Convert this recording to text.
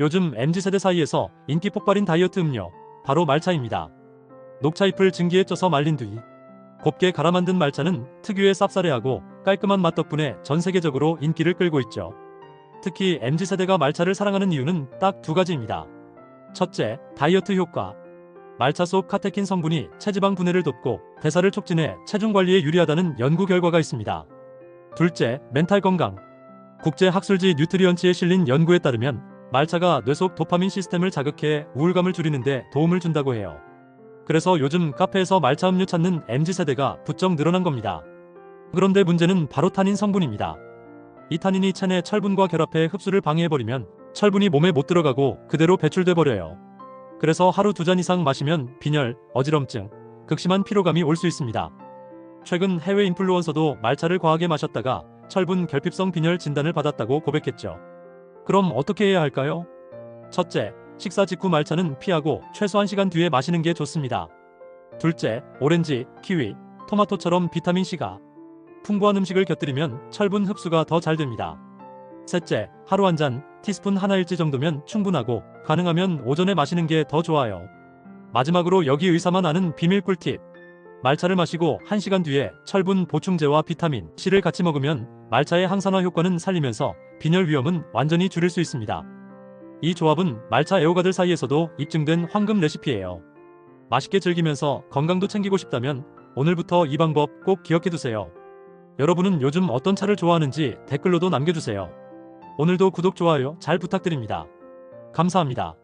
요즘 MZ세대 사이에서 인기 폭발인 다이어트 음료, 바로 말차입니다. 녹차잎을 증기에 쪄서 말린 뒤 곱게 갈아 만든 말차는 특유의 쌉싸래하고 깔끔한 맛 덕분에 전 세계적으로 인기를 끌고 있죠. 특히 MZ세대가 말차를 사랑하는 이유는 딱 두 가지입니다. 첫째, 다이어트 효과. 말차 속 카테킨 성분이 체지방 분해를 돕고 대사를 촉진해 체중 관리에 유리하다는 연구 결과가 있습니다. 둘째, 멘탈 건강. 국제 학술지 뉴트리언츠에 실린 연구에 따르면 말차가 뇌 속 도파민 시스템을 자극해 우울감을 줄이는데 도움을 준다고 해요. 그래서 요즘 카페에서 말차 음료 찾는 MZ세대가 부쩍 늘어난 겁니다. 그런데 문제는 바로 타닌 성분입니다. 이 타닌이 체내 철분과 결합해 흡수를 방해해버리면 철분이 몸에 못 들어가고 그대로 배출돼 버려요. 그래서 하루 두 잔 이상 마시면 빈혈, 어지럼증, 극심한 피로감이 올 수 있습니다. 최근 해외 인플루언서도 말차를 과하게 마셨다가 철분 결핍성 빈혈 진단을 받았다고 고백했죠. 그럼 어떻게 해야 할까요? 첫째, 식사 직후 말차는 피하고 최소 1시간 뒤에 마시는 게 좋습니다. 둘째, 오렌지, 키위, 토마토처럼 비타민C가 풍부한 음식을 곁들이면 철분 흡수가 더 잘 됩니다. 셋째, 하루 한 잔, 티스푼 하나일지 정도면 충분하고 가능하면 오전에 마시는 게 더 좋아요. 마지막으로 여기 의사만 아는 비밀 꿀팁. 말차를 마시고 1시간 뒤에 철분 보충제와 비타민 C를 같이 먹으면 말차의 항산화 효과는 살리면서 빈혈 위험은 완전히 줄일 수 있습니다. 이 조합은 말차 애호가들 사이에서도 입증된 황금 레시피예요. 맛있게 즐기면서 건강도 챙기고 싶다면 오늘부터 이 방법 꼭 기억해 두세요. 여러분은 요즘 어떤 차를 좋아하는지 댓글로도 남겨주세요. 오늘도 구독, 좋아요 잘 부탁드립니다. 감사합니다.